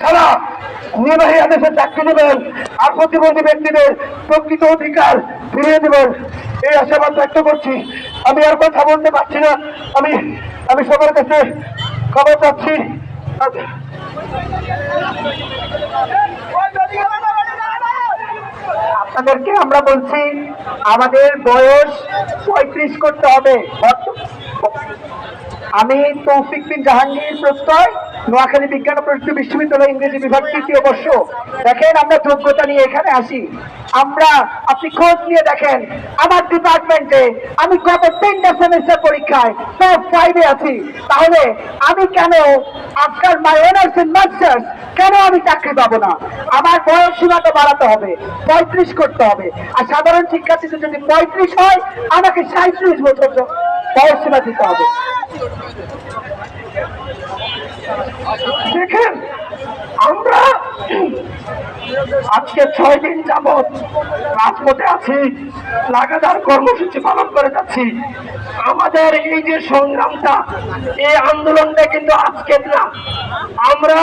ছাড়া নির্বাহী আদেশে চাকরি দেবেন আর প্রতিবন্ধী ব্যক্তিদের প্রকৃত অধিকার ফিরিয়ে দেবেন। এই আশাবাদ ব্যক্ত করছি। আমি আর কথা বলতে পারছি না। আমি আমি সবার কাছে খবর আচ্ছা। আপনাদেরকে আমরা বলছি, আমাদের বয়স পঁয়ত্রিশ করতে হবে। আমি তৌফিক বিন জাহাঙ্গীর প্রত্যয় নোয়াখালী বিজ্ঞান প্রযুক্তি বিশ্ববিদ্যালয় ইংরেজি বিভাগ তৃতীয় বর্ষ। দেখেন, আমরা যোগ্যতা নিয়ে এখানে আসি। আমরা, আপনি খোঁজ নিয়ে দেখেন, আমার ডিপার্টমেন্টে আমি গত তিনটা সেমিস্টার পরীক্ষায় টপ ফাইভে আছি। তাহলে আমি কেন after my honours in masters কেন আমি চাকরি পাবো না? আমার বয়স সীমাটা বাড়াতে হবে, পঁয়ত্রিশ করতে হবে। আর সাধারণ শিক্ষার্থীদের যদি পঁয়ত্রিশ হয়, আমাকে সাঁত্রিশ বছর বয়স সীমা দিতে হবে। দেখেন, আমরা আজকে ছয় দিন যাবৎ রাজপথে আছি, লাগাতার কর্মসূচি পালন করে যাচ্ছি। আমাদের এই যে সংগ্রামটা, এই আন্দোলনটা কিন্তু আজকের না। আমরা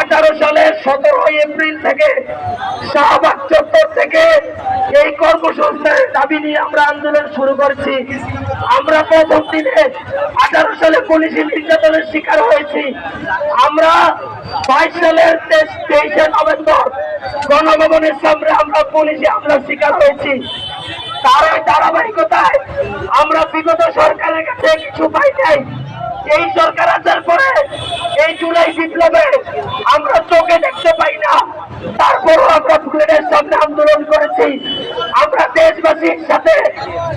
আঠারো সালের সতেরো এপ্রিল থেকে শাহবাগ চত্বর থেকে এই কর্মসংস্থানের দাবি নিয়ে আমরা আন্দোলন শুরু করেছি। আমরা প্রথম দিনে আঠারো সালে পুলিশি নির্যাতনের শিকার হয়েছি। আমরা বাইশ সালের তেইশে নভেম্বর গণভবনের সামনে আমরা পুলিশে আমরা শিকার হয়েছি। তার ওই ধারাবাহিকতায় আমরা বিগত সরকারের কাছে কিছু পাই নাই। এই সরকার আসার পরে এই জুলাই বিপ্লবে আমরা চোখে দেখতে পাই না। তারপরও আমরা বুলেটের সামনে আন্দোলন করেছি। দেশবাসীর সাথে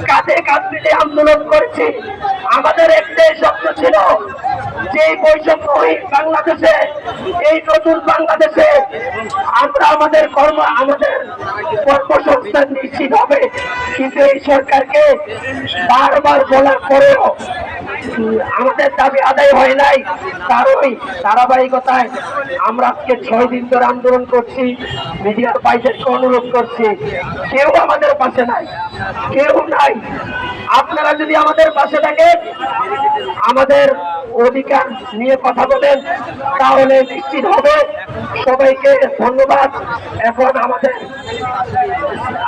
কাঁধে কাঁধ মিলে আন্দোলন করেছি। আমাদের একটাই স্বপ্ন ছিল যে বৈষম্যহীন বাংলাদেশে, এই নতুন বাংলাদেশে আমরা আমাদের কর্ম, আমাদের কর্মসংস্থান নিশ্চিত হবে। কিন্তু এই সরকারকে বারবার বলার পরেও আমাদের দাবি আদায় হয় নাই। তার ওই ধারাবাহিকতায় আমরা আজকে ছয় দিন ধরে আন্দোলন করছি, মিডিয়ার বাইদেরকে অনুরোধ করছি, কেউ আমাদের পাশে নাই, কেউ নাই। আপনারা যদি আমাদের পাশে থাকেন, আমাদের অধিকার নিয়ে কথা বলেন, তাহলে নিশ্চিত হবে। সবাইকে ধন্যবাদ। এখন আমাদের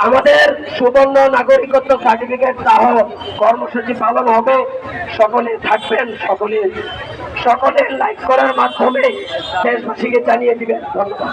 আমাদের সুবর্ণ নাগরিকত্ব সার্টিফিকেট সহ কর্মসূচি পালন হবে। সকলে থাকবেন, সকলে সকলের লাইক করার মাধ্যমে দেশবাসীকে জানিয়ে দিবেন। ধন্যবাদ।